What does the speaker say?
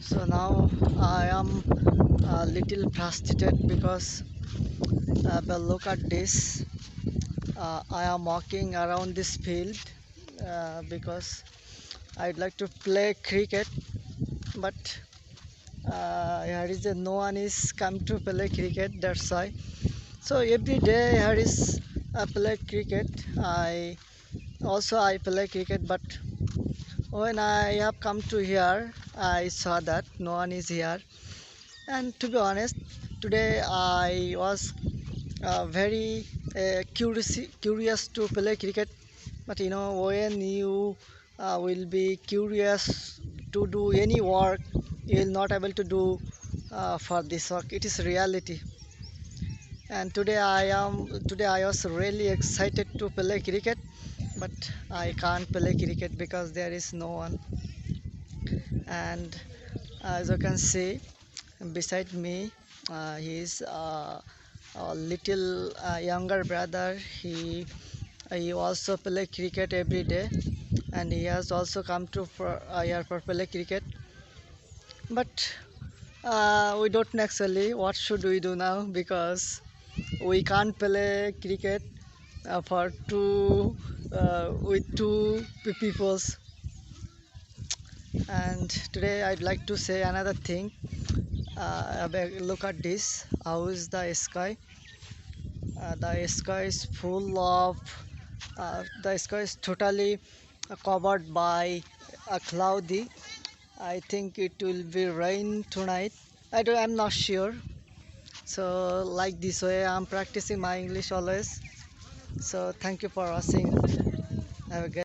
So now I am a little frustrated because uh, but look at this. Uh, I am walking around this field uh, because I'd like to play cricket, but uh, here is a, no one is come to play cricket. That's why. So every day here is uh, play cricket. I also I play cricket, but when I have come to here, I saw that no one is here. And to be honest, today I was uh, very uh, curious, curious to play cricket. But you know, when you uh, will be curious to do any work, you will not able to do uh, for this work. It is reality. And today I am today I was really excited to play cricket, but I can't play cricket because there is no one. And as you can see, beside me, uh, he is uh, a little uh, younger brother. He he also play cricket every day, and he has also come to for uh, here for play cricket. But uh, we don't know actually what should we do now because we can't play cricket uh, for two uh, with two pe- peoples. And today I'd like to say another thing. Uh, look at this. How is the sky? Uh, the sky is full of. Uh, the sky is totally uh, covered by a cloudy. I think it will be rain tonight. I don't. I'm not sure. So like this way, I'm practicing my English always. So thank you for watching. Have a good.